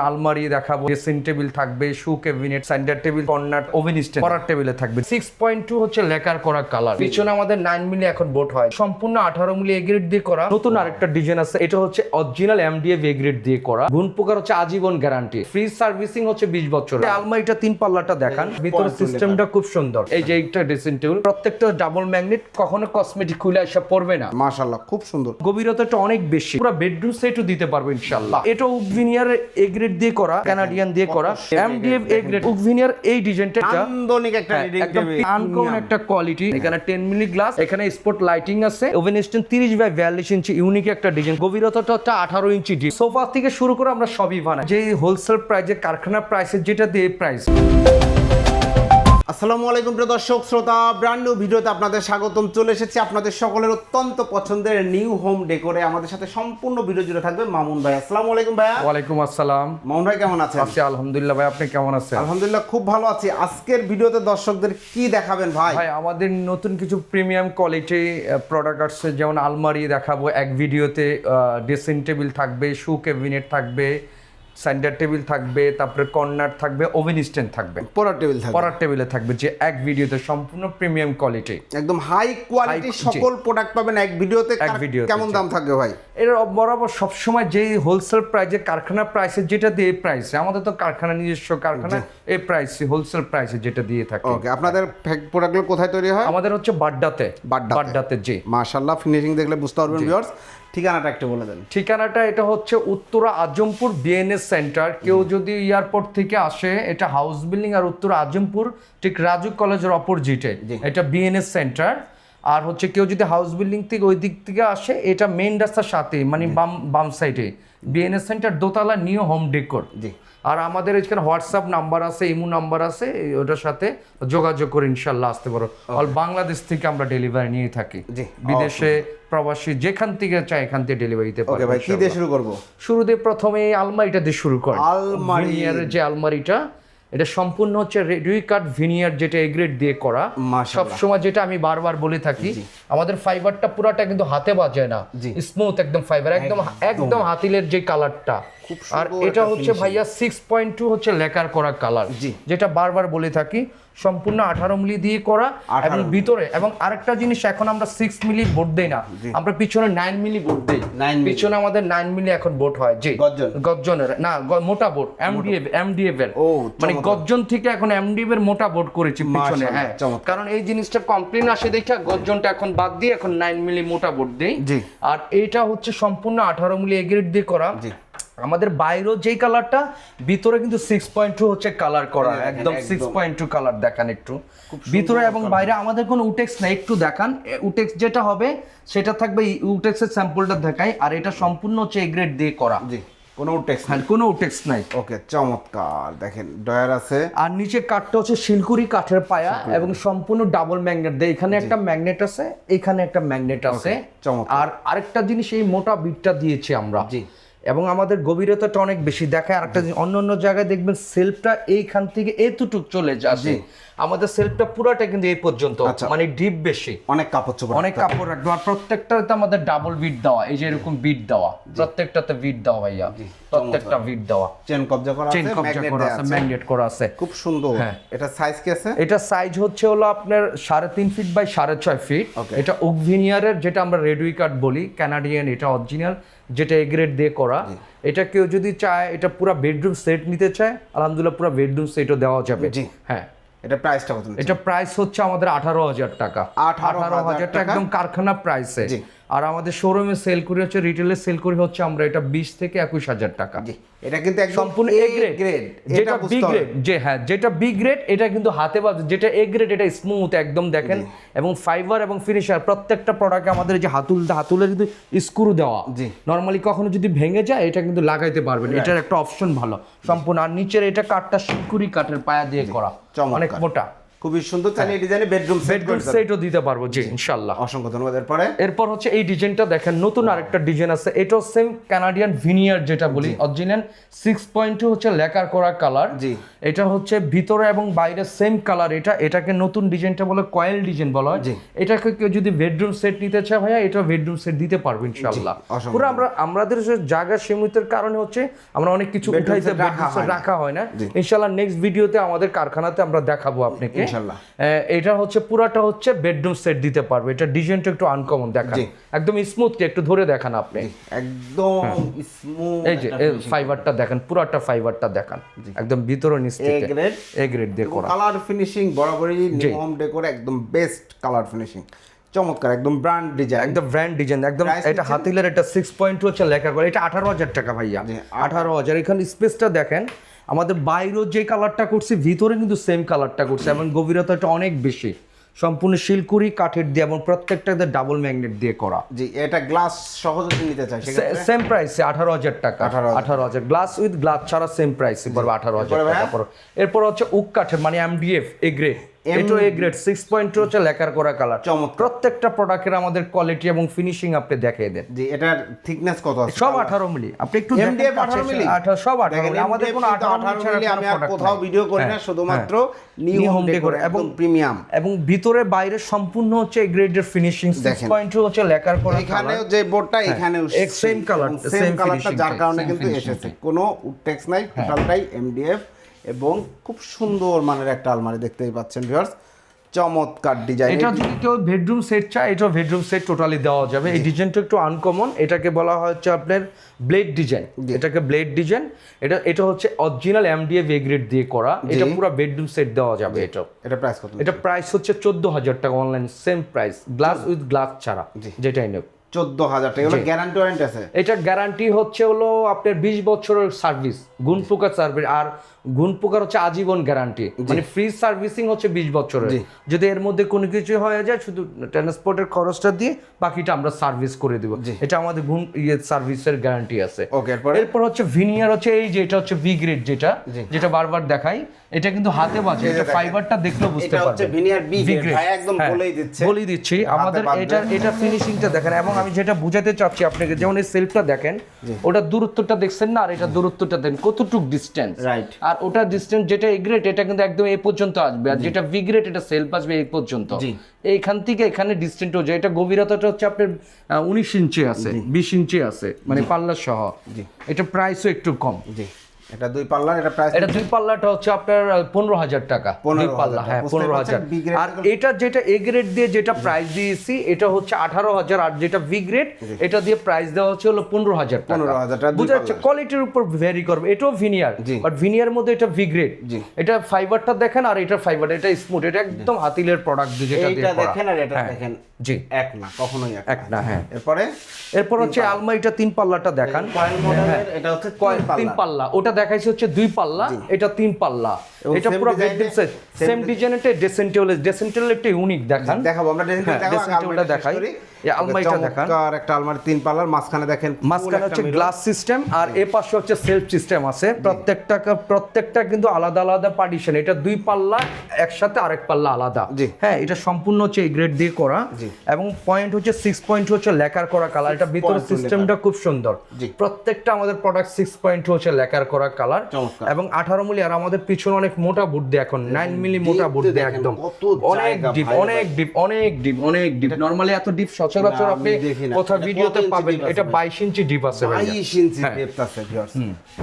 আলমারি দেখাবো dressing table থাকবে shoe cabinet centre table corner oven stand পড়ার টেবিলে থাকবে। সিক্স পয়েন্ট টু হচ্ছে লেকার করা কালার পিছনে আমাদের নাইন মিলি এখন বোট হয়। সম্পূর্ণ আঠারো মিলি এগ্রেড দিয়ে করা। নতুন আরেকটা ডিজাইন আছে এটা হচ্ছে অরিজিনাল এমডিএফ এগ্রেড দিয়ে করা। গুণ প্রকার হচ্ছে আজীবন গ্যারান্টি ফ্রি সার্ভিসিং হচ্ছে বিশ বছর। আলমারিটা তিন পাল্লাটা দেখান ভিতরে সিস্টেমটা খুব সুন্দর। এই যে একটা ড্রেসিং টেবিল প্রত্যেকটা ডাবল ম্যাগনেট কখনো কসমেটিক খুলে এসে পড়বে না। মাশাল্লাহ খুব সুন্দর। গভীরতাটা অনেক বেশি। পুরো বেডরুম সেটও দিতে পারব ইনশাআল্লাহ। এটা উকভিনিয়ার এ গ্রেড দিয়ে করা কানাডিয়ান দিয়ে করা এমডিএফ এ গ্রেড উকভিনিয়ার এই ডিজাইনটা আন্দনিক একটা হ্যাঁ, রিডিং একদম আনকমন একটা কোয়ালিটি এখানে 10 মিলি গ্লাস এখানে স্পট লাইটিং আছে। Oven stand 30 by 42 inch unique একটা ডিজাইন গভীরতাটা হচ্ছে 18 ইঞ্চি ডিপ সোফা থেকে শুরু করে আমরা সবই বানাই। যে হোলসেল প্রাইসে কারখানা প্রাইসে যেটা দিয়ে প্রাইস আসসালামু আলাইকুম প্রিয় দর্শক শ্রোতা ব্র্যান্ড নিউ ভিডিওতে আপনাদের স্বাগতম। চলে এসেছি আপনাদের সকলের অত্যন্ত পছন্দের নিউ হোম ডেকোরে আমাদের সাথে সম্পূর্ণ ভিডিও জুড়ে থাকবে মামুন ভাই। আসসালামু আলাইকুম ভাইয়া ওয়ালাইকুম আসসালাম। মামুন ভাই কেমন আছেন? আছি আলহামদুলিল্লাহ ভাই আপনি কেমন আছেন? আলহামদুলিল্লাহ খুব ভালো আছি। আজকের ভিডিওতে দর্শকদের কি দেখাবেন ভাই? ভাই আমাদের নতুন কিছু প্রিমিয়াম কোয়ালিটি প্রোডাক্ট আসছে। যেমন আলমারি দেখাবো এক ভিডিওতে ড্রেসিং টেবিল থাকবে শু ক্যাবিনেট থাকবে সেন্টার টেবিল থাকবে তারপরে কর্নার থাকবে ওভেন স্ট্যান্ড থাকবে। পড়ার টেবিল থাকবে। পড়ার টেবিলে থাকবে যে এক ভিডিওতে সম্পূর্ণ প্রিমিয়াম কোয়ালিটি একদম হাই কোয়ালিটি সকল প্রোডাক্ট পাবেন এক ভিডিওতে এক ভিডিওতে, কেমন দাম থাকবে ভাই? এর বরাবর সবসময় যে হোলসেল প্রাইসে কারখানা প্রাইসে যেটা দিয়ে প্রাইসে আমাদের তো কারখানা নিজস্ব কারখানা এই প্রাইসে হোলসেল প্রাইসে যেটা দিয়ে থাকে। ওকে আপনাদের প্রোডাক্টগুলো কোথায় তৈরি হয়? আমাদের হচ্ছে বাড্ডাতে। বাড্ডাতে। জি। মাশাল্লাহ ফিনিশিং দেখলে বুঝতে পারবেন ভিউয়ার্স ঠিকানাটা একটু বলে দেন। ঠিকানাটা এটা হচ্ছে উত্তরা আজমপুর বিএনএস সেন্টার কেউ যদি এয়ারপোর্ট থেকে আসে এটা হাউস বিল্ডিং আর উত্তরা আজমপুর ঠিক রাজু কলেজের অপোজিটে। এটা বিএনএস সেন্টার আর হচ্ছে কেউ যদি হাউস বিল্ডিং থেকে ওই দিক থেকে আসে এটা মেন রাস্তার সাথে মানে বাম বাম সাইডে বিএনএস সেন্টার দোতলা নিউ হোম ডেকোর জি। আর আমাদের এখানে হোয়াটসঅ্যাপ নাম্বার আছে ইমো নাম্বার আছে ওটার সাথে যোগাযোগ করে ইনশাল্লাহ আসতে পারো। অল বাংলাদেশ থেকে আমরা ডেলিভারি নিয়ে থাকি। বিদেশে প্রবাসী যেখান থেকে চাই এখান থেকে ডেলিভারি দিতে পারব ভাই কি দিয়ে শুরু করব? শুরুতে প্রথমে আলমারিটা দিয়ে শুরু কর আলমারি। যে আলমারিটা এটা সম্পূর্ণ হচ্ছে রেডুই কাট ভিনিয়ার যেটা এগ্রেড দিয়ে করা। মাশাআল্লাহ। সবসময় যেটা আমি বারবার বলে থাকি আমাদের ফাইবারটা পুরাটা কিন্তু হাতে বাজে না। স্মুথ একদম ফাইবার একদম একদম। হাতিলের যে কালারটা আর এটা হচ্ছে ভাইয়া সিক্স পয়েন্ট টু হচ্ছে লেকার করা কালার যেটা বারবার বলে থাকি সম্পূর্ণ আঠারো মিলি দিয়ে করা এবং ভিতরে এবং আরেকটা জিনিস এখন আমরা সিক্স মিলি বোর্ড দেই না। আমরা পিছনে নাইন মিলি বোর্ড দেই। পিছনে আমাদের নাইন মিলি এখন বোর্ড হয় জি। গর্জন? গর্জনের না মোটা বোর্ড এমডিএফ এমডিএফ এর। মানে। গর্জন থেকে এখন এমডিএফ এর মোটা বোর্ড করেছি পিছনে হ্যাঁ। কারণ এই জিনিসটা কমপ্লেন আসে দেখে গর্জনটা এখন বাদ দিয়ে এখন নাইন মিলি মোটা বোর্ড দেই। আর এইটা হচ্ছে সম্পূর্ণ আঠারো মিলি এগ্রেড দিয়ে করা। আমাদের বাইরেও যেই কালারটা ভিতরে কিন্তু সিক্স পয়েন্ট টু হচ্ছে কালার করা হ্যাঁ, একদম একদম। সিক্স পয়েন্ট টু কালার দেখান একটু। ভিতরে এবং বাইরে আমাদের কোনো উটেক্স না একটু দেখান। উটেক্স যেটা হবে সেটা থাকবে উটেক্সের স্যাম্পলটা দেখাই আর এটা সম্পূর্ণ হচ্ছে এগ্রেড দিয়ে করা। জি কোনো টেক্সট নাই। কোনো উটেক্স নাই। ওকে চমৎকার। দেখেন ডয়ার আছে। আর নিচে কাঠটা হচ্ছে শিলকুড়ি কাঠের পায়া এবং সম্পূর্ণ ডাবল ম্যাগনেট দেয়। এখানে একটা ম্যাগনেট আছে এখানে একটা ম্যাগনেট আছে। চমৎকার। আর আরেকটা জিনিস এই মোটা বিটটা দিয়েছি আমরা। জি। এবং আমাদের গভীরতাটা অনেক বেশি দেখায়। আরেকটা জিনিস অন্য অন্য জায়গায় দেখবেন সেলফটা এইখান থেকে এতটুক চলে যাচ্ছে। আমাদের সেলফটা পুরাটা কিন্তু এই পর্যন্ত আচ্ছা। মানে ডিপ বেশি। অনেক কাপড় চোপড় অনেক কাপড় রাখব আর প্রত্যেকটাতে আমাদের ডাবল বিট দেওয়া এই যে এরকম বিট দেওয়া। প্রত্যেকটাতে বিট দেওয়া ভাইয়া। প্রত্যেকটা বিট দেওয়া। চেন কবজা করা চেন কবজা করা আছে আছে। ম্যাগনেট করা আছে। খুব সুন্দর। হ্যাঁ। এটা সাইজ কি আছে? এটা সাইজ হচ্ছে হলো আপনার সাড়ে তিন ফিট বাই সাড়ে ছয় ফিট এটা ওকভিনিয়ারের যেটা আমরা রেডুই কাট বলি কানাডিয়ান এটা অরিজিনাল যেটা এগ্রেড দিয়ে করা এটা কেউ যদি চায় এটা পুরো বেডরুম সেট নিতে চায় আলহামদুলিল্লাহ পুরো বেডরুম সেটও দেওয়া যাবে জি। হ্যাঁ এটা প্রাইসটা কত এটা প্রাইস হচ্ছে আমাদের আঠারো হাজার টাকা আঠারো হাজার টাকা। একদম কারখানা প্রাইসে জি। আর আমাদের শোরুমে সেল করি হচ্ছে রিটেলে সেল করি হচ্ছে আমরা এটা বিশ থেকে একুশ হাজার টাকা। এটা কিন্তু একদম সম্পূর্ণ এ গ্রেড যেটা বি গ্রেড যে হ্যাঁ যেটা বি গ্রেড এটা কিন্তু হাতে বাজ যেটা এ গ্রেড এটা স্মুথ একদম দেখেন। এবং ফাইবার এবং ফিনিশার প্রত্যেকটা প্রোডাক্টে আমাদের যে হাতুল হাতুলের কিন্তু স্ক্রু দেওয়া। জি। নর্মালি কখনো যদি ভেঙে যায় এটা কিন্তু লাগাইতে পারবেন। এটার একটা অপশন ভালো। সম্পূর্ণ আর নিচের এটা কাঠটা শিকুরি কাঠের পায়া দিয়ে করা। অনেক মোটা। খুবই সুন্দর চাইলে এই ডিজাইনে বেডরুম সেট বেডরুম সেটও দিতে পারব জি ইনশাল্লাহ। অসংখ্য ধন্যবাদ। এরপরে? এরপর হচ্ছে এই ডিজাইনটা দেখেন নতুন আরেকটা ডিজাইন আছে। এটাও সেম কানাডিয়ান ভিনিয়ার যেটা বলি অরিজিনাল সিক্স পয়েন্ট টু হচ্ছে লেকার করা কালার জি। এটা হচ্ছে ভিতরে এবং বাইরে সেম কালার এটা। এটাকে নতুন ডিজাইনটা বলে কয়েল ডিজাইন বলা হয়। এটাকে কেউ যদি বেডরুম সেট নিতে চায় ভাইয়া এটা বেডরুম সেট দিতে পারব ইনশাল্লাহ। পুরো আমরা আমাদের জায়গা সীমিতের কারণে হচ্ছে আমরা অনেক কিছু উঠাইতে রাখা হয় না। ইনশাল্লাহ নেক্সট ভিডিওতে আমাদের কারখানাতে আমরা দেখাবো আপনাকে। এটা হচ্ছে পুরাটা হচ্ছে বেডরুম সেট দিতে পারবে। এটা ডিজাইনটা একটু আনকমন দেখান। একদম স্মুথলি একটু ধরে দেখান আপনি। একদম স্মুথ এই যে ফাইবারটা দেখেন পুরাটা ফাইবারটা দেখান। একদম ভিতরে নিচ এ গ্রেড এ গ্রেড দিয়ে করা। কালার ফিনিশিং বরাবরই। নিউ হোম ডেকোর একদম বেস্ট কালার ফিনিশিং চমৎকার একদম ব্র্যান্ড ডিজাইন একদম ব্র্যান্ড ডিজাইন একদম এটা? হাতিলের এটা সিক্স পয়েন্ট হচ্ছে লেখা করে। এটা আঠারো হাজার টাকা ভাইয়া। আঠারো হাজার। এখানে স্পেসটা দেখেন আমাদের বাইরেও যে কালারটা করছে ভিতরে কিন্তু সেম কালারটা করছে এবং গভীরতাটা অনেক বেশি। সম্পূর্ণ শিলকুড়ি কাঠের দিয়ে এবং প্রত্যেকটা ডাবল ম্যাগনেট দিয়ে করা। জি এটা গ্লাস সহজে নিতে চাই সেম প্রাইসে আঠারো হাজার টাকা। 18,000 আঠারো হাজার। গ্লাস উইথ গ্লাস ছাড়া সেম প্রাইসে পড়বে আঠারো হাজার এরপরে টাকা এরপর হচ্ছে উক কাঠের মানে এমডিএফ এ গ্রেড এটো এ গ্রেড সিক্স পয়েন্ট হচ্ছে লেখার করা কালার চমৎকার। প্রত্যেকটা প্রোডাক্টের আমাদের কোয়ালিটি এবং ফিনিশিং আপনি দেখিয়ে দেন জি এটার থিকনেস কত আছে সব আঠারো মিলি আপনি একটু দেখেন 18 মিলি? সব আঠারো দেখেন, মিলি আমাদের কোনো কিন্তু আঠারো 18 মিলি আমি আর কোথাও ভিডিও করি না হ্যাঁ, শুধুমাত্র হ্যাঁ। নিউ হোম ডেকোর এবং প্রিমিয়াম এবং ভিতরে বাইরে সম্পূর্ণ হচ্ছে গ্রেডের ফিনিশিং সিক্স দেখেন। পয়েন্ট হচ্ছে লেখার করা এখানেও colour। যে বোর্ডটা এখানেও এক same color, সেম কালারটা যার কারণে কিন্তু এসেছে। কোনো টেক্স নাই টোটালটাই এমডিএফ এবং খুব সুন্দর মানের একটা আলমারি দেখতেই পাচ্ছেন ভিউয়ার্স চমৎকার ডিজাইন এটা যদি কেউ বেডরুম সেট চায় এটা বেডরুম সেট টোটালি দেওয়া যাবে। এই ডিজাইনটা একটু আনকমন এটাকে বলা হচ্ছে আপনার ব্লেড ডিজাইন এটাকে ব্লেড ডিজাইন এটা এটা হচ্ছে অরিজিনাল এমডিএফ এ গ্রেড দিয়ে করা। এটা পুরো বেডরুম সেট দেওয়া যাবে এটা এটা প্রাইস কত এটা প্রাইস হচ্ছে চোদ্দ হাজার টাকা online same price glass with glass ছাড়া যেটাই নেব চোদ্দ হাজার টাকা গ্যারান্টি ওয়ারেন্টি আছে? এটা গ্যারান্টি হচ্ছে হলো আপনার বিশ বছরের সার্ভিস গুণ পোকার সার্ভিস আর গুণ পোকার হচ্ছে আজীবন গ্যারান্টি মানে ফ্রি সার্ভিসিং হচ্ছে বিশ বছরের। যদি এর মধ্যে কোনো কিছু হয়ে যায় শুধু ট্রান্সপোর্টের খরচটা দিয়ে বাকিটা আমরা সার্ভিস করে দেবো। এটা আমাদের গুণ ইয়ে সার্ভিসের গ্যারান্টি আছে। ওকে এরপর? হচ্ছে ভিনিয়ার হচ্ছে এই যে এটা হচ্ছে ভি গ্রেড যেটা যেটা বারবার দেখাই এটা কিন্তু হাতে বাজে এটা ফাইবারটা দেখলেও বুঝতে এটা হচ্ছে ভিনিয়ার বি গ্রেড ভাই একদম হ্যাঁ, বলেই দিচ্ছে। বলেই দিচ্ছি। আমাদের এটা এটা ফিনিশিংটা দেখেন এবং আমি যেটা বুঝাতে চাচ্ছি আপনাকে যেমন এই সেলফটা দেখেন ওটা দূরত্বটা দেখছেন না আর এটা দূরত্বটা দেন কতটুক ডিস্টেন্স Right. আর ওটা ডিস্টেন্স যেটা এ গ্রেড এটা কিন্তু একদম এ পর্যন্ত আসবে। আর যেটা ভি গ্রেড এটা সেলফ আসবে এ পর্যন্ত। এইখান থেকে এখানে ডিস্টেন্ট হয়ে যায় এটা গভীরতাটা হচ্ছে আপনার উনিশ ইঞ্চি আছে বিশ ইঞ্চি আছে মানে পাল্লার সহ এটা প্রাইসও একটু কম। জি। এটা দুই পাল্লার এটা প্রাইস এটা দুই পাল্লাটা হচ্ছে আপনার পনেরো হাজার টাকা। দুই পাল্লা হ্যাঁ পনেরো হাজার। Grade আর এটা যেটা এ গ্রেড দিয়ে যেটা প্রাইস দিয়েছি এটা হচ্ছে আঠারো হাজার আর যেটা বি গ্রেড এটা দিয়ে প্রাইস দেওয়া হচ্ছে হলো পনেরো হাজার টাকা। 15,000 টাকা, বুঝা যাচ্ছে কোয়ালিটির উপর ভ্যারি করবে। এটাও ভিনিয়ার বাট ভিনিয়ার মধ্যে এটা ভি গ্রেড এটা ফাইবারটা দেখেন আর এটা ফাইবার এটা স্মুথ এটা একদম হাতিলের প্রোডাক্ট যেটা করা। দেখেন আর এটা হ্যাঁ, দেখেন জি। এক না কখনোই এক না। হ্যাঁ। এরপরে? এরপর হচ্ছে আলমারিটা তিন পাল্লাটা দেখান। মডেলের এটা হচ্ছে তিন পাল্লা। ওটা দেখাইছে হচ্ছে দুই পাল্লা এটা তিন পাল্লা। এটা পুরো বেডরুম সেট সেম একটা ইউনিক দেখান। দেখাবো আমরা হ্যাঁ, দেখাই। শেষ করি। এই আলমারিটা দেখান। চমৎকার একটা আলমারি তিন পাল্লার মাঝখানে দেখেন মাঝখানে হচ্ছে গ্লাস সিস্টেম আর এ পাশে হচ্ছে সেলফ সিস্টেম আছে। প্রত্যেকটা প্রত্যেকটা কিন্তু আলাদা আলাদা পার্টিশন এটা দুই পাল্লা একসাথে আরেক পাল্লা আলাদা। হ্যাঁ এটা সম্পূর্ণ হচ্ছে এই গ্রেড দিয়ে করা। এবং পয়েন্ট হচ্ছে সিক্স পয়েন্ট হচ্ছে লেখার করা কালার এটা ভিতরে সিস্টেমটা খুব সুন্দর। প্রত্যেকটা আমাদের প্রোডাক্ট সিক্স পয়েন্ট হচ্ছে লেখার করা কালার এবং আঠারো মিলি আর আমাদের পিছনে অনেক মোটা বুট দিয়ে এখন নাইন মিলি মোটা বুট দিয়ে একদম। অনেক ডিপ অনেক ডিপ অনেক ডিপ অনেক ডিপ নর্মালি এত ডিপ সচরাচর আপনি কোথাও ভিডিওতে পাবেন? এটা বাইশ ইঞ্চি ডিপ আছে বাইশ ইঞ্চি ডেপথ আছে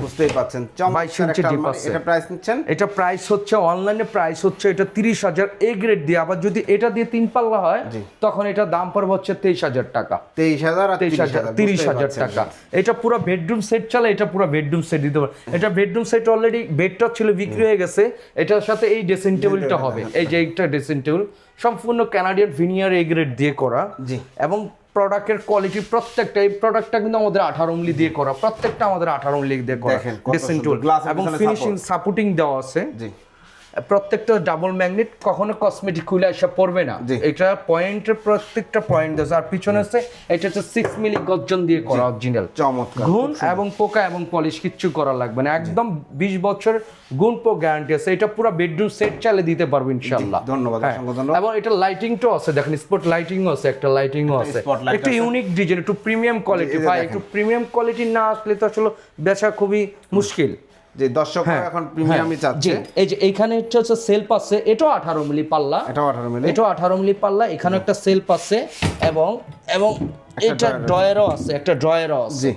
বুঝতেই পাচ্ছেন। বাইশ ইঞ্চি আলমারি। আছে। এটা প্রাইস নিচ্ছেন? এটা প্রাইস হচ্ছে অনলাইনে প্রাইস হচ্ছে এটা তিরিশ হাজার এ গ্রেড দিয়ে। আবার যদি এটা দিয়ে তিন পাল্লা হয় তখন এটা দাম পড়বে হচ্ছে তেইশ হাজার টাকা। তেইশ হাজার তেইশ হাজার তিরিশ হাজার টাকা। এটা পুরো বেডরুম সেট চালে এটা পুরো বেডরুম সেট দিতে পারে এটা বেডরুম সেট অলরেডি বেডটা ছিল বিক্রি হয়ে গেছে। এটার সাথে এই ড্রেসিং টেবিলটা হবে। এই যে এইটা ড্রেসিং টেবিল সম্পূর্ণ ক্যানাডিয়ান ভিনিয়ার এ গ্রেড দিয়ে করা। জি। এবং প্রোডাক্টের কোয়ালিটি প্রত্যেকটা এই প্রোডাক্টটা কিন্তু আমাদের আঠারো উংলি দিয়ে করা। প্রত্যেকটা আমাদের আঠারো উংলি দিয়ে করা ড্রেসিং টেবিল এবং ফিনিশিং সাপোর্টিং দেওয়া আছে। জি। প্রত্যেকটা ডাবল ম্যাগনেট কখনো কসমেটিক খুলে আসা পড়বে না। এটা পয়েন্টের প্রত্যেকটা পয়েন্ট আছে। আর পিছনে আছে এটা হচ্ছে সিক্স মিলি গর্জন দিয়ে করা অরিজিনাল চমৎকার। গুণ এবং পোকা এবং পলিশ কিচ্ছু করা লাগবে না। একদম বিশ বছর গুণ পো গ্যারান্টি আছে। এটা পুরো বেডরুম সেট চালে দিতে পারব ইনশাল্লাহ ধন্যবাদ, হ্যাঁ। ধন্যবাদ। এবং এটা লাইটিংটাও আছে। দেখেন স্পট লাইটিংও আছে একটা লাইটিংও আছে। একটু ইউনিক ডিজাইন একটু প্রিমিয়াম কোয়ালিটি ভাই একটু প্রিমিয়াম কোয়ালিটি না আসলে তো আসলে বেচা খুবই মুশকিল। যে দর্শক এখন প্রিমিয়ামই হ্যাঁ, চাচ্ছে। এই যে এইখানে একটা হচ্ছে সেলফ আছে এটাও আঠারো মিলি পাল্লা। এটাও আঠারো মিলি। এটাও আঠারো মিলি পাল্লা এখানে একটা সেলফ আছে এবং এবং এটা। ড্রয়ারও আছে। একটা ড্রয়ারও আছে। জি।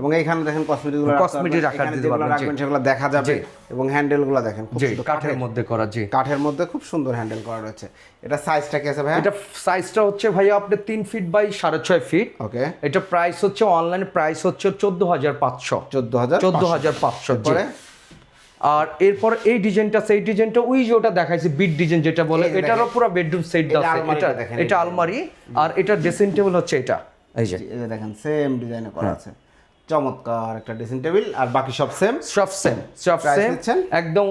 এবং এইখানে দেখেন কসমেটিকগুলো Cosmetic রাখার দিতে পারবেন, সেগুলো দেখা যাবে এবং হ্যান্ডেলগুলো দেখেন খুব সুন্দর। কাঠের মধ্যে করা জি। কাঠের মধ্যে খুব সুন্দর হ্যান্ডেল করা রয়েছে। এটা সাইজটা কি আছে ভাই এটা সাইজটা হচ্ছে ভাইয়া আপনার তিন ফিট বাই সাড়ে ছয় ফিট ওকে এটা প্রাইস হচ্ছে অনলাইন প্রাইস হচ্ছে চোদ্দ হাজার পাঁচশো। চোদ্দ হাজার চোদ্দ হাজার পাঁচশো পরে আর এরপর এই ডিজাইনটা সেই ডিজাইনটা ওই যে ওটা দেখাইছে বিট ডিজাইন যেটা বলে এটারও। পুরো বেডরুম সেট আছে। এটা দেখেন, এটা আলমারি আর এটা ড্রেসিং টেবিল হচ্ছে এটা। এই যে। এই যে দেখেন সেম ডিজাইনে করা হ্যাঁ। আছে। চমৎকার একটা ড্রেসিং টেবিল আর বাকি সব সেম সব সেম সব সেম একদম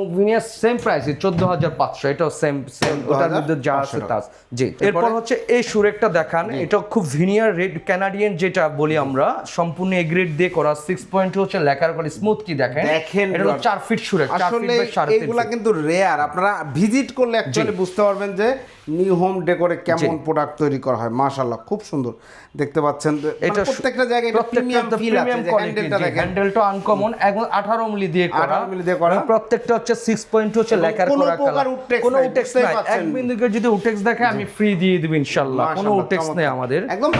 সেম প্রাইস চোদ্দ হাজার পাঁচশো এটাও সেম সেম ওটার মধ্যে যা আছে 14,500 তা জি এরপর? হচ্ছে এই সুরেকটা দেখান এটা খুব ভিনিয়ার রেড ক্যানাডিয়ান যেটা বলি আমরা সম্পূর্ণ এগ্রেড দিয়ে করা সিক্স পয়েন্ট হচ্ছে লেখার করে স্মুথ কি দেখেন? দেখেন এটা হলো bro। চার ফিট সুরেক চার ফিট বাই এইগুলা কিন্তু রেয়ার আপনারা ভিজিট করলে অ্যাকচুয়ালি বুঝতে পারবেন যে নিউ হোম ডেকোরে কেমন প্রোডাক্ট তৈরি করা হয় মাশাআল্লাহ খুব সুন্দর। দেখতে পাচ্ছেন যে মানে এটা প্রত্যেকটা জায়গায় এটা প্রিমিয়াম ফিল আছে হ্যান্ডেলটা আনকমন এখন 18 মিলি দিয়ে করা। 18 মিলি দিয়ে করা। প্রত্যেকটা হচ্ছে 6 পয়েন্ট হচ্ছে লেখার কোনো করা প্রকার উটেক্স কোনো নাই, উটেক্স নাই। এক বিন্দুকে যদি উটেক্স দেখে আমি ফ্রি দিয়ে দিব ইনশাআল্লাহ কোনো উটেক্স নেই আমাদের। একদম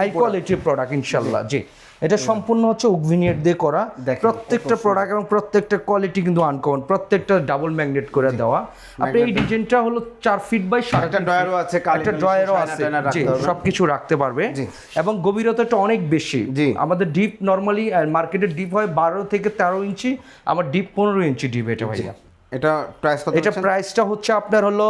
হাই কোয়ালিটি প্রোডাক্ট ইনশাল্লাহ জি। এটা সম্পূর্ণ হচ্ছে উকভিনিয়েট দিয়ে করা। প্রত্যেকটা প্রোডাক্ট এবং প্রত্যেকটা কোয়ালিটি কিন্তু আনকমন প্রত্যেকটা ডাবল ম্যাগনেট করে দেওয়া। আপনি এই ডিজাইনটা হলো 4 ফিট বাই সাড়ে একটা ড্রয়ারও আছে, একটা ড্রয়ারও আছে। টায়না জি রাখতে সবকিছু রাখতে পারবে। এবং গভীরতাটা অনেক বেশি। আমাদের ডিপ নর্মালি মার্কেটে ডিপ হয় বারো থেকে তেরো ইঞ্চি আমার ডিপ পনেরো ইঞ্চি ডিপ এটা ভাইয়া। এটা প্রাইস কত এটা প্রাইসটা হচ্ছে আপনার হলো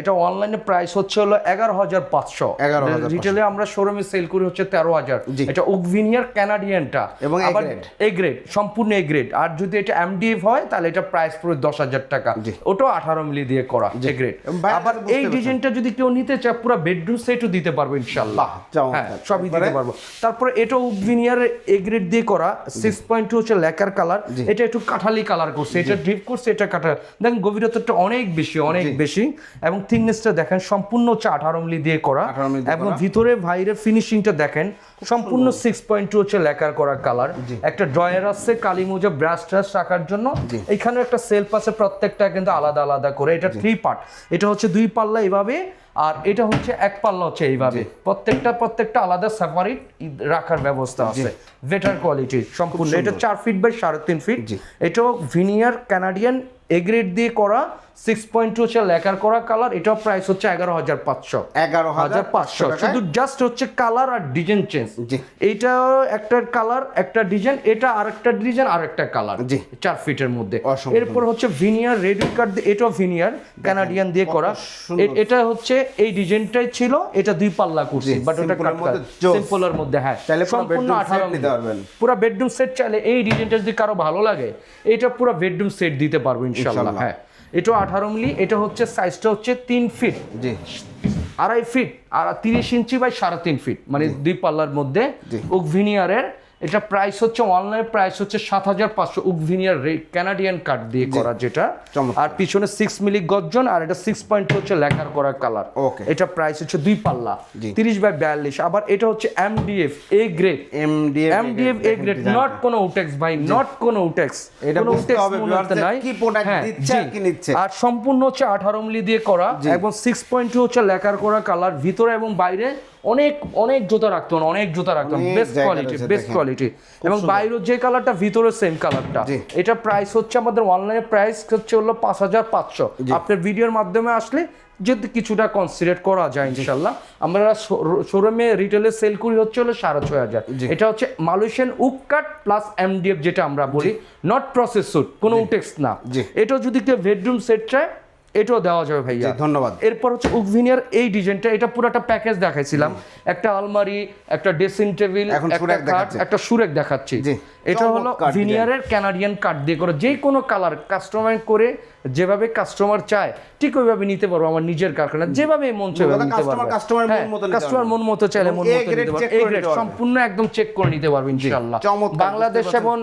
এটা অনলাইনে প্রাইস হচ্ছে হলো এগারো হাজার পাঁচশো। 11,500 রিটেলে আমরা শোরুমে সেল করি হচ্ছে তেরো হাজার। এটা উকভিনিয়ার ক্যানাডিয়ানটা এবং আবার। এ গ্রেড সম্পূর্ণ এ গ্রেড আর যদি এটা এমডিএফ হয় তাহলে এটা প্রাইস পুরো দশ হাজার টাকা। ওটাও আঠারো মিলি দিয়ে করা এ গ্রেড আবার এই ডিজাইনটা যদি কেউ নিতে চায় পুরো বেডরুম সেটও দিতে পারব ইনশাল্লাহ। হ্যাঁ সবই দিতে তারপরে? পারব। তারপরে এটা উকভিনিয়ার এ গ্রেড দিয়ে করা সিক্স পয়েন্ট টু হচ্ছে লেকার কালার এটা একটু কাঠালি কালার করছে এটা ড্রিপ করছে এটা কাঠা দেখেন গভীরতাটা অনেক বেশি অনেক বেশি এবং থিকনেসটা দেখেন সম্পূর্ণ হচ্ছে আঠারো মিলি দিয়ে করা। 18 মিলি দিয়ে এবং ভিতরে ভাইরের ফিনিশিংটা দেখেন সম্পূর্ণ সিক্স পয়েন্ট টু হচ্ছে লেকার করা কালার একটা ড্রয়ার আছে কালী মোজা ব্রাশ ট্রাশ রাখার জন্য। এখানে একটা সেলফ আছে প্রত্যেকটা কিন্তু আলাদা আলাদা করে। এটা থ্রি পার্ট এটা হচ্ছে দুই পাল্লা এইভাবে আর এটা হচ্ছে এক পাল্লা হচ্ছে এইভাবে। প্রত্যেকটা প্রত্যেকটা আলাদা সেপারেট রাখার ব্যবস্থা আছে। বেটার কোয়ালিটির সম্পূর্ণ। এটা চার ফিট বাই সাড়ে তিন ফিট। এটাও ভিনিয়ার ক্যানাডিয়ান এগ্রেড দিয়ে করা। সিক্স পয়েন্ট টু হচ্ছে লেকার করা কালার প্রাইস হচ্ছে এগারো হাজার পাঁচশো। এগারো হাজার পাঁচশো শুধু জাস্ট হচ্ছে কালার আর ডিজাইন চেঞ্জ এইটা একটা কালার একটা ডিজাইন এটা আরেকটা ডিজাইন আরেকটা কালার জি। চার ফিটের মধ্যে। এরপর হচ্ছে ভিনিয়ার রেড কার্ড এটাও ভিনিয়ার কানাডিয়ান দিয়ে করা। এটা হচ্ছে এই ডিজাইনটাই ছিল এটা দুই পাল্লা করছি বাট ওটা। সিম্পলের মধ্যে হ্যাঁ। সম্পূর্ণ bedroom set 18 নিতে পারবেন। পুরো বেডরুম সেট চাইলে এই ডিজাইনটা যদি কারও ভালো লাগে এটা পুরো বেডরুম সেট দিতে পারব ইনশাল্লাহ। হ্যাঁ। এটা আঠারো মিলি এটা হচ্ছে সাইজটা হচ্ছে তিন ফিট জি। আড়াই ফিট আর তিরিশ ইঞ্চি বাই সাড়ে তিন ফিট মানে দুই পাল্লার মধ্যে। উকভিনিয়ারের এটা প্রাইস হচ্ছে অনলাইন প্রাইস হচ্ছে সাত হাজার পাঁচশো উকভিনিয়ার ক্যানাডিয়ান কাঠ দিয়ে করা যেটা। আর পিছনে সিক্স মিলি গর্জন আর এটা সিক্স পয়েন্ট হচ্ছে লেখার করা কালার ওকে এটা প্রাইস হচ্ছে দুই পাল্লা। তিরিশ বাই বিয়াল্লিশ। আবার এটা হচ্ছে MDF A grade MDF MDF A grade not কোনো উটেক্স ভাই নট কোনো উটেক্স এটা বুঝতে উটেক্স হবে হতে নাই। কি product হ্যাঁ, দিচ্ছে আর কি নিচ্ছে। আর সম্পূর্ণ হচ্ছে আঠারো মিলি দিয়ে করা। এবং সিক্স পয়েন্ট টু হচ্ছে লেখার করা কালার ভিতরে এবং বাইরে অনেক অনেক জুতা রাখতো অনেক জুতা রাখতো বেস্ট কোয়ালিটি বেস্ট কোয়ালিটি এবং বাইরে যে কালারটা ভিতরে সেম কালারটা। এটা প্রাইস হচ্ছে আমাদের অনলাইনে প্রাইস হচ্ছে হলো পাঁচ হাজার পাঁচশো। আপনার ভিডিওর মাধ্যমে আসলে যদি কিছুটা কনসিডার করা যায় ইনশাল্লাহ আমরা শোরুমে রিটেলে সেল করি হচ্ছে হলো সাড়ে ছয় হাজার। এটা হচ্ছে Malaysian oak cut plus MDF যেটা আমরা বলি। নট প্রসেস সুট কোনো উটেক্স না। জি। এটাও যদি কেউ বেডরুম সেট চায় এটাও দেওয়া যাবে ভাইয়া। ধন্যবাদ। এরপর হচ্ছে উকভিনিয়ার এই ডিজাইনটা এটা পুরোটা প্যাকেজ দেখাইছিলাম। একটা আলমারি একটা ড্রেসিং টেবিল একটা সুরেক দেখাচ্ছে। এটা হলো ভিনিয়ারের ক্যানাডিয়ান কাঠ দিয়ে করে যে কোনো কালার কাস্টমাইজ করে যেভাবে কাস্টমার চায় ঠিক ওইভাবে নিতে পারব আমার নিজের কারখানা যেভাবে মন কথা নিতে পারব। মন মতো কাস্টমার মন মতো চাইলে মন মতো নিতে পারবে। এই গ্রেড সম্পূর্ণ একদম চেক করে নিতে পারবে ইনশাআল্লাহ। বাংলাদেশ এবং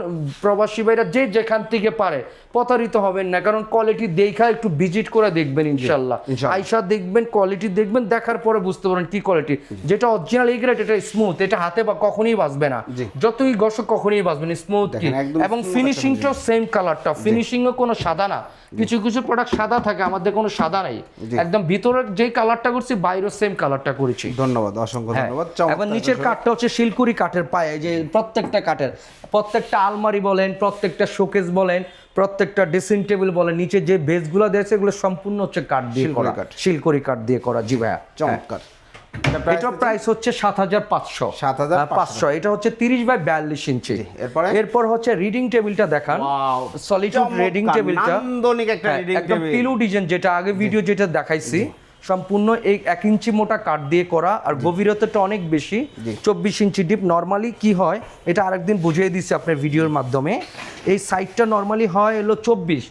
প্রবাসী ভাইরা যে যেখান থেকে পারে প্রতারিত হবেন না কারণ কোয়ালিটি দেখা একটু ভিজিট করে দেখবেন ইনশাআল্লাহ। ইনশাআল্লাহ। আইসা দেখবেন কোয়ালিটি দেখবেন দেখার পরে বুঝতে পারেন কি কোয়ালিটি যেটা অরিজিনাল এই গ্রেড এটা স্মুথ এটা হাতে বা কখনোই বাজবে না। যতই ঘষো কখনোই বাজবে না স্মুথ কি দেখেন, একদম এবং ফিনিশিংটাও সেম কালারটা ফিনিশিংও কোনো সাদা না। কিছু কিছু প্রোডাক্ট সাদা থাকে আমাদের কোনো সাদা নাই। একদম ভিতরের যে কালারটা করছি বাইরেও সেম কালারটা করেছি। ধন্যবাদ অসংখ্য হ্যাঁ। ধন্যবাদ। এবং নিচের কাঠটা হচ্ছে শিলকুড়ি কাঠের পায়ে যে প্রত্যেকটা কাঠের। প্রত্যেকটা আলমারি বলেন প্রত্যেকটা শোকেস বলেন প্রত্যেকটা ড্রেসিং টেবিল বলেন নিচে যে বেসগুলো দিয়েছে এগুলো সম্পূর্ণ হচ্ছে কাঠ দিয়ে করা। কাঠ। শিলকুড়ি কাঠ দিয়ে করা। জি ভাইয়া। চমৎকার। এটা প্রাইস হচ্ছে সাত হাজার পাঁচশো। সাত হাজার পাঁচশো। এটা হচ্ছে তিরিশ বাই বিয়াল্লিশ ইঞ্চি। এরপরে? এরপর হচ্ছে রিডিং টেবিলটা দেখান। সলিটিউড রিডিং টেবিলটা একদম। পিলু ডিজাইন যেটা আগে ভিডিও যেটা দেখাইছি। সম্পূর্ণ এই এক ইঞ্চি মোটা কাঠ দিয়ে করা আর গভীরতাটা অনেক বেশি চব্বিশ ইঞ্চি ডিপ নর্মালি কি হয় এটা আরেকদিন বুঝিয়ে দিচ্ছি আপনার ভিডিওর মাধ্যমে এই সাইডটা নর্মালি হয় হলো চব্বিশ।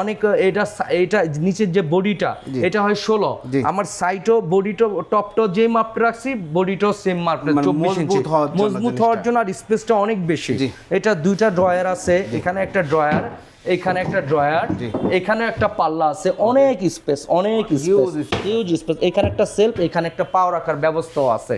অনেক এটা এটা নিচের যে বডিটা এটা হয় ষোলো। আমার সাইডও বডিটা টপটাও যে মাপটা রাখছি বডিটাও সেম মাপ মানে চব্বিশ ইঞ্চি। মজবুত হওয়ার জন্য আর স্পেসটা অনেক বেশি। এটা দুইটা ড্রয়ার আছে এখানে একটা ড্রয়ার এখানে একটা ড্রয়ার এখানে একটা পাল্লা আছে। অনেক স্পেস অনেক হিউজ স্পেস এখানে একটা সেলফ এখানে একটা পাও রাখার ব্যবস্থাও আছে।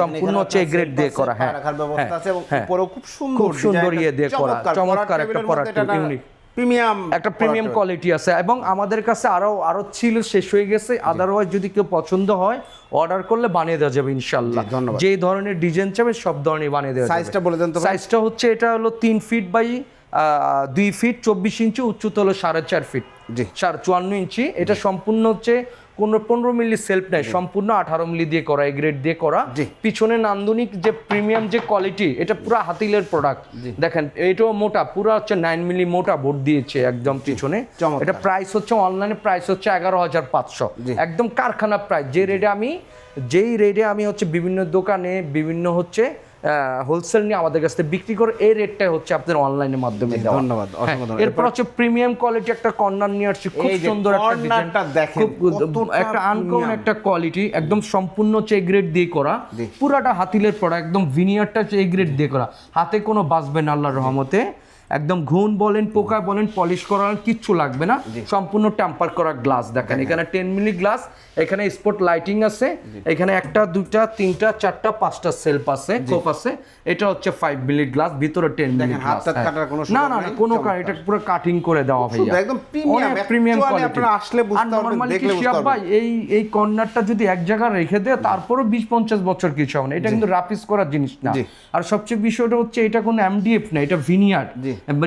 সম্পূর্ণ হচ্ছে গ্রেড দিয়ে করা হ্যাঁ রাখার ব্যবস্থা হ্যাঁ, আছে এবং হ্যাঁ। উপরেও খুব সুন্দর খুব সুন্দর ইয়ে দিয়ে করা চমৎকার, একটা এটা ইউনিক প্রিমিয়াম একটা প্রিমিয়াম কোয়ালিটি আছে এবং আমাদের কাছে আরও আরও ছিল শেষ হয়ে গেছে। আদারওয়াইজ যদি কেউ পছন্দ হয় অর্ডার করলে বানিয়ে দেওয়া যাবে ইনশাল্লাহ। যে ধরনের ডিজাইন চাবে সব ধরনের বানিয়ে দেওয়া সাইজটা বলে দেন তো সাইজটা হচ্ছে এটা হলো তিন ফিট বাই দুই ফিট চব্বিশ ইঞ্চি উচ্চতা হলো সাড়ে চার ফিট জি। সাড়ে চুয়ান্ন ইঞ্চি এটা সম্পূর্ণ হচ্ছে কোনো পনেরো মিলি সেলফ নেই সম্পূর্ণ আঠারো মিলি দিয়ে করা এই গ্রেড দিয়ে করা। পিছনে নান্দনিক যে প্রিমিয়াম যে কোয়ালিটি এটা পুরো হাতিলের প্রোডাক্ট দেখেন এটাও মোটা পুরো হচ্ছে নাইন মিলি মোটা বোর্ড দিয়েছে একদম পিছনে। এটা প্রাইস হচ্ছে অনলাইনে প্রাইস হচ্ছে এগারো হাজার পাঁচশো। একদম কারখানা প্রাইস যে রেটে আমি যেই রেটে আমি হচ্ছে বিভিন্ন দোকানে বিভিন্ন হচ্ছে হোলসেল নিয়ে আমাদের কাছ থেকে বিক্রি করে এই রেটটাই হচ্ছে আপনাদের অনলাইনের মাধ্যমে ধন্যবাদ, হ্যাঁ, এরপর হচ্ছে প্রিমিয়াম কোয়ালিটি একটা কর্নার নিয়ে আসছে খুব সুন্দর একটা ডিজাইনটা দেখেন, খুব একটা আনকমন একটা কোয়ালিটি একদম সম্পূর্ণ চেক গ্রেড দিয়ে করা। পুরাটা হাতিলের পড়া একদম ভিনিয়ারটা চেক গ্রেড দিয়ে করা। হাতে কোনো বাঁচবে না আল্লাহর রহমতে। একদম ঘুন বলেন পোকা বলেন পলিশ করা কিচ্ছু লাগবে না। সম্পূর্ণ টেম্পার করা গ্লাস দেখেন এখানে টেন মিলি গ্লাস এখানে স্পট লাইটিং আছে এখানে একটা দুইটা তিনটা চারটা পাঁচটা সেলফ আছে কোপ আছে এটা হচ্ছে ফাইভ মিলি গ্লাস ভিতরে টেন মিলি গ্লাস না না না কোনো। এটা পুরো কাটিং করে দেওয়া ভাইয়া। একদম premium, প্রিমিয়াম কোয়ালিটি আসলে বুঝতে পারবেন, দেখলে বুঝতে পারবেন। ভাই এই এই কর্নারটা যদি এক জায়গায় রেখে দেয় তারপরও বিশ পঞ্চাশ বছর কিছু হবে না। এটা কিন্তু রাপিস করার জিনিস না। আর সবচেয়ে বিষয়টা হচ্ছে এটা কোনো এমডিএফ না এটা ভিনিয়ার।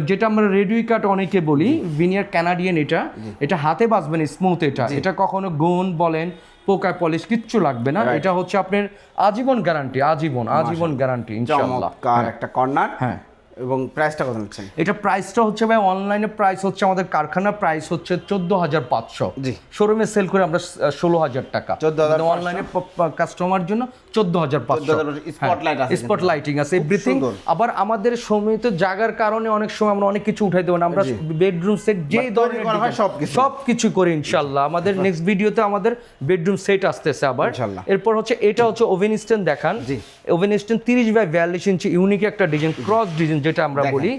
যেটা আমরা রেডিও কাট অনেকে বলি ভিনিয়ার ক্যানাডিয়ান এটা এটা হাতে বাজবেন স্মুথ এটা। এটা কখনো গোন বলেন পোকা পলিশ কিচ্ছু লাগবে না। এটা হচ্ছে আপনার আজীবন গ্যারান্টি আজীবন আজীবন গ্যারান্টি ইনশাআল্লাহ। চমৎকার একটা কর্নার হ্যাঁ। এবং প্রাইসটা কত নিচ্ছেন? এটা প্রাইসটা হচ্ছে ভাই অনলাইনে প্রাইস হচ্ছে আমাদের কারখানা প্রাইস হচ্ছে চোদ্দ হাজার পাঁচশো। জি। শোরুমে সেল করে আমরা ষোলো হাজার টাকা। 14,500 অনলাইনে কাস্টমার জন্য চোদ্দ হাজার পাঁচশো। 14,500 spotlight আছে স্পট লাইটিং আছে এভরিথিং আবার আমাদের সীমিত জায়গার কারণে অনেক সময় আমরা অনেক কিছু উঠাই দেবো না। আমরা বেডরুম সেট যেই ধরনের হয় সবকিছু। সবকিছু করি ইনশাল্লাহ। আমাদের নেক্সট ভিডিওতে আমাদের বেডরুম সেট আসতেছে আবার। এরপর হচ্ছে এটা হচ্ছে ওভেন স্ট্যান্ড দেখান। ওভেন স্ট্যান্ড তিরিশ বাই বিয়াল্লিশ ইঞ্চি ইউনিক একটা ডিজাইন ক্রস ডিজাইন যেটা আমরা বলি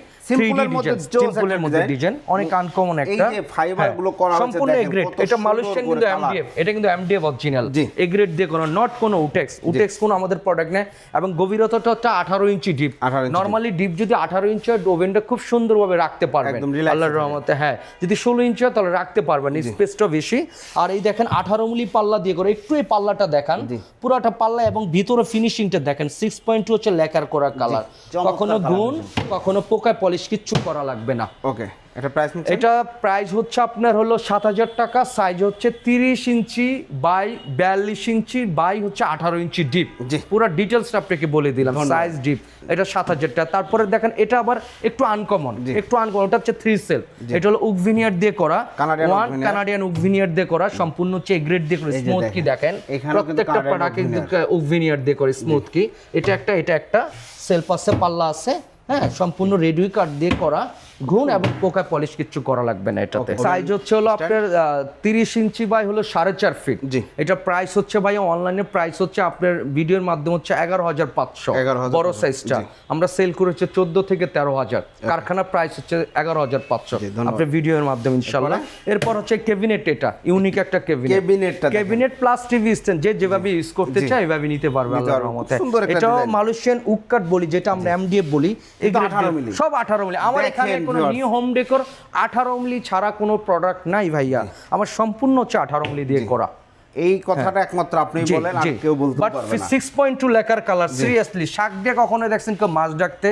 মধ্যে সিম্পলের মধ্যে ডিজাইন অনেক আনকমন এই যে হ্যাঁ, গুলো করা হয়েছে সম্পূর্ণ দেখেন, গ্রেড কত এটা মালয়েশিয়ান কিন্তু এমডিএফ এটা কিন্তু এমডিএফ অরিজিনাল জি। এ গ্রেড দিয়ে কোনো নট কোনো উটেক্স উটেক্স কোনো আমাদের প্রোডাক্ট নেই। এবং গভীরতাটা হচ্ছে আঠারো ইঞ্চি ডিপ 18 নর্মালি ডিপ যদি আঠারো ইঞ্চি হয় ওভেনটা খুব সুন্দরভাবে রাখতে পারবেন। আল্লাহর রহমতে হ্যাঁ। যদি ষোলো ইঞ্চি হয় তাহলে রাখতে পারবেন স্পেসটা বেশি। আর এই দেখেন আঠারো মিলি পাল্লা দিয়ে করে একটু এই পাল্লাটা দেখান। পুরাটা পাল্লা এবং ভিতরে ফিনিশিংটা দেখেন। সিক্স পয়েন্ট টু হচ্ছে লেকার করা কালার কখনো গুণ কখনো পোকায় পলিশ কিচ্ছু করা লাগবে না। ওকে এটা প্রাইস এটা প্রাইস হচ্ছে আপনার হলো সাত হাজার টাকা সাইজ হচ্ছে তিরিশ ইঞ্চি বাই বিয়াল্লিশ ইঞ্চি বাই হচ্ছে আঠারো ইঞ্চি ডিপ। পুরো ডিটেলসটা আপনাকে বলে দিলাম সাইজ ডিপ এটা সাত হাজার টাকা। তারপরে দেখেন এটা আবার একটু আনকমন একটু আনকমন ওটা হচ্ছে থ্রি সেল এটা হলো উকভিনিয়ার দিয়ে করা। ওয়ান কানাডিয়ান উকভিনিয়ার দিয়ে করা সম্পূর্ণ হচ্ছে গ্রেড দিয়ে করে স্মুথ কি দেখেন। প্রত্যেকটা প্রোডাক্ট উকভিনিয়ার দিয়ে করে স্মুথ কি। এটা একটা এটা একটা সেলফ আছে পাল্লা আছে। হ্যাঁ সম্পূর্ণ রেডিও কার্ড দিয়ে করা ঘুণ এবং পোকা পলিশ কিচ্ছু করা লাগবে না এটাতে। সাইজ হচ্ছে হলো আপনার তিরিশ ইঞ্চি বাই হলো সাড়ে চার ফিট জি। এটা প্রাইস হচ্ছে ভাই অনলাইনে প্রাইস হচ্ছে আপনার ভিডিওর মাধ্যমে হচ্ছে এগারো হাজার পাঁচশো। বড় সাইজটা আমরা সেল করেছি চোদ্দ থেকে তেরো হাজার। কারখানা প্রাইস হচ্ছে এগারো হাজার পাঁচশো। আপনার ভিডিওর মাধ্যমে ইনশাল্লাহ এরপর? হচ্ছে কেবিনেট এটা ইউনিক একটা কেবিনেট কেবিনেটটা দেখেন। কেবিনেট প্লাস টিভি স্ট্যান্ড যে যেভাবে ইউজ করতে। চায় এভাবে নিতে পারবে আল্লাহর রহমতে। এটাও মালয়েশিয়ান উক্কাট বলি যেটা আমরা এমডিএফ বলি এটা 18 মিলি। সব আঠারো মিলি। আমার এখানে কোনো নিউ হোম ডেকোর আঠারো মিলি ছাড়া কোনো প্রোডাক্ট নাই ভাইয়া। আমার সম্পূর্ণ হচ্ছে আঠারো মিলি দিয়ে করা। এই কথাটা একমাত্র আপনি হ্যাঁ। বলেন আর কেউ বলতে পারবে না। 6.2 লেখার কালার সিরিয়াসলি শাক দিয়ে কখনো দেখছেন কেউ মাছ ডাকতে?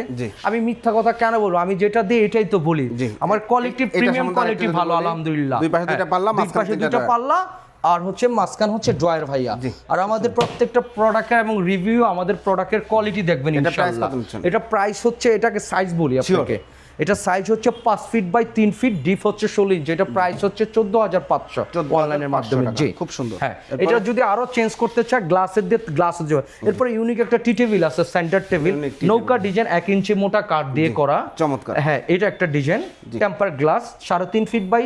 আমি মিথ্যা কথা কেন বলব? আমি যেটা দিই এটাই তো বলি। আমার কোয়ালিটি প্রিমিয়াম কোয়ালিটি ভালো আলহামদুলিল্লাহ। দুই পাশে দুইটা হ্যাঁ, পাল্লা, দুই মাঝখানে পাশে ড্রয়ার। পাল্লা আর হচ্ছে মাঝখান হচ্ছে ড্রয়ার ভাইয়া। আর আমাদের প্রত্যেকটা প্রোডাক্টের এবং রিভিউ আমাদের প্রোডাক্টের কোয়ালিটি দেখবেন ইনশাআল্লাহ। এটা প্রাইস হচ্ছে এটাকে সাইজ বলি আপনাকে। এটা সাইজ হচ্ছে পাঁচ ফিট বাই তিন ফিট ডিপ হচ্ছে ষোলো ইঞ্চি এটা প্রাইস হচ্ছে চোদ্দ হাজার পাঁচশো 14,500 অনলাইনের মাধ্যমে। জি। খুব সুন্দর। হ্যাঁ এটা যদি আরও চেঞ্জ করতে চায় গ্লাসের দিয়ে গ্লাসের দিয়ে। এরপরে ইউনিক একটা টি টেবিল আছে সেন্টার টেবিল নৌকা ডিজাইন এক ইঞ্চি মোটা কাঠ দিয়ে করা। চমৎকার। হ্যাঁ এটা একটা ডিজাইন টেম্পার গ্লাস সাড়ে তিন ফিট বাই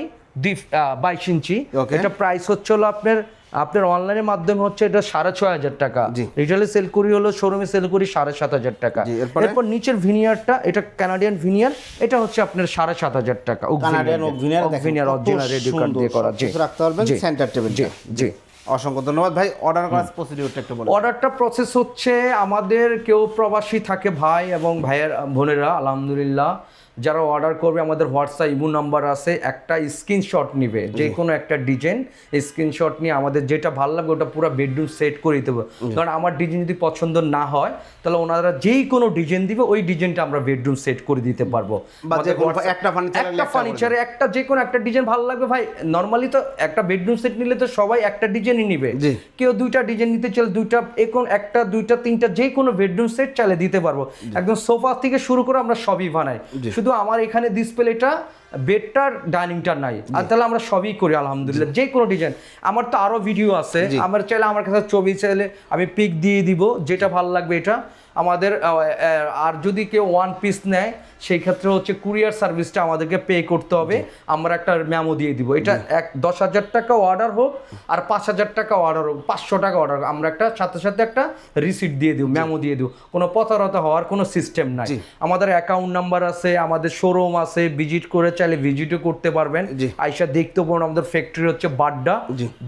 বাইশ ইঞ্চি. এটা প্রাইস হচ্ছে হলো আপনার আপনার অনলাইনের মাধ্যমে হচ্ছে এটা সাড়ে ছয় হাজার টাকা। রিটেলে সেল করি হলো শোরুমে সেল করি সাড়ে সাত হাজার টাকা। এরপর? নিচের ভিনিয়ারটা এটা কানাডিয়ান ভিনিয়ার এটা হচ্ছে আপনার সাড়ে সাত হাজার টাকা। ভিনিয়ার দেখেন ভিনিয়ার কত অরিজিনাল রেডি দিয়ে করা। রাখতে পারবেন সেন্টার টেবিল জি জি। অসংখ্য ধন্যবাদ। ভাই অর্ডার করার প্রসিডিউরটা একটু বলুন। অর্ডারটা প্রসেস হচ্ছে আমাদের কেউ প্রবাসী থাকে ভাই এবং ভাইয়ের বোনেরা আলহামদুলিল্লাহ। যারা অর্ডার করবে আমাদের হোয়াটসঅ্যাপ ইমো নাম্বার আছে একটা স্ক্রিনশট নিবে যে কোনো একটা ডিজাইন স্ক্রিনশট নিয়ে আমাদের যেটা ভালো লাগবে ওটা পুরো বেডরুম সেট করে দিতে হবে। কারণ আমার ডিজাইন যদি পছন্দ না হয় তাহলে ওনারা যেই কোনো ডিজাইন দিবে ওই ডিজাইনটা আমরা বেডরুম সেট করে দিতে পারব। একটা ফার্নিচারে একটা যে কোনো একটা ডিজাইন ভালো লাগবে ভাই। নর্মালি তো একটা বেডরুম সেট নিলে তো সবাই একটা ডিজাইনই নিবে। কেউ দুইটা ডিজাইন নিতে চাইলে দুইটা এখন একটা দুইটা তিনটা যে কোনো বেডরুম সেট চালে দিতে পারব। একদম সোফা থেকে শুরু করে আমরা সবই বানাই। শুধু আমার এখানে ডিসপ্লেটা বেডটার ডাইনিংটা নাই। আর তাহলে আমরা সবই করি আলহামদুলিল্লাহ। যে কোনো ডিজাইন আমার তো আরও ভিডিও আছে। আমার চাইলে আমার কাছে ছবি চাইলে আমি পিক দিয়ে দিব যেটা ভালো লাগবে এটা। আমাদের আর যদি কেউ ওয়ান পিস নেয় সেই ক্ষেত্রে হচ্ছে কুরিয়ার সার্ভিসটা আমাদেরকে পে করতে হবে। আমরা একটা ম্যামো দিয়ে দিব। এটা এক দশ হাজার টাকা অর্ডার হোক আর পাঁচ হাজার টাকা অর্ডার হোক পাঁচশো টাকা অর্ডার হোক আমরা একটা সাথে সাথে একটা রিসিপ্ট দিয়ে দিব ম্যামো দিয়ে দিব। কোনো প্রতারতা হওয়ার কোনো সিস্টেম নাই। আমাদের অ্যাকাউন্ট নাম্বার আছে আমাদের শোরুম আছে ভিজিট করে চাইলে ভিজিটও করতে পারবেন। আইসা দেখতে পারেন আমাদের ফ্যাক্টরি হচ্ছে বাড্ডা।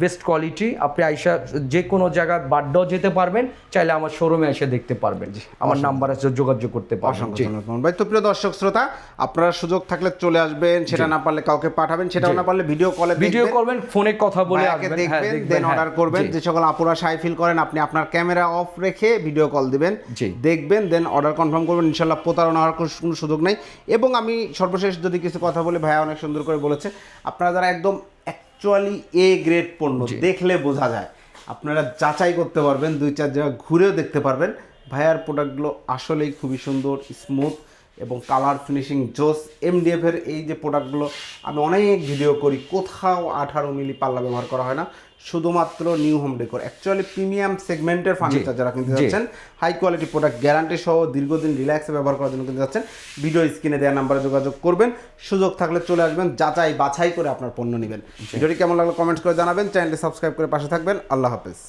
বেস্ট কোয়ালিটি আপনি আইসা যে কোনো জায়গায় বাড্ডাও যেতে পারবেন চাইলে আমার শোরুমে এসে দেখতে পারবেন। আমার নাম্বার আছে যোগাযোগ করতে পারবেন। ভাই তো প্রিয় দর্শক শ্রোতা আপনারা সুযোগ থাকলে চলে আসবেন সেটা না পারলে কাউকে পাঠাবেন সেটাও না পারলে ভিডিও কলে ভিডিও করবেন ফোনে কথা বলে আসবেন হ্যাঁ দেখবেন দেখবেন দেন হ্যাঁ, অর্ডার করবেন। যে সকল আপুরা সাই ফিল করেন আপনি আপনার ক্যামেরা অফ রেখে ভিডিও কল দিবেন দেখবেন দেন অর্ডার কনফার্ম করবেন ইনশাল্লাহ প্রতারণা হওয়ার কোনো কোনো সুযোগ নেই। এবং আমি সর্বশেষ যদি কিছু কথা বলি ভাইয়া অনেক সুন্দর করে বলেছে আপনারা যারা একদম অ্যাকচুয়ালি এ গ্রেড পণ্য দেখলে বোঝা যায় আপনারা যাচাই করতে পারবেন দুই চার জায়গা ঘুরেও দেখতে পারবেন ভাইয়ার প্রোডাক্টগুলো আসলেই খুবই সুন্দর স্মুথ এবং কালার ফিনিশিং জোস। এমডিএফ এর এই যে প্রোডাক্টগুলো আমি অনেক ভিডিও করি কোথাও আঠারো মিলি পাল্লা ব্যবহার করা হয় না। শুধুমাত্র new home decor actually premium সেগমেন্টের ফার্নিচার যারা কিনতে। যাচ্ছেন হাই কোয়ালিটি প্রোডাক্ট গ্যারান্টি সহ দীর্ঘদিন রিল্যাক্সে ব্যবহার করার জন্য কিনতে যাচ্ছেন ভিডিও স্ক্রিনে দেওয়া নাম্বারে যোগাযোগ করবেন। সুযোগ থাকলে চলে আসবেন যাচাই বাছাই করে আপনার পণ্য নেবেন। ভিডিওটি কেমন লাগল কমেন্ট করে জানাবেন। চ্যানেলটি সাবস্ক্রাইব করে পাশে থাকবেন। আল্লাহ হাফেজ।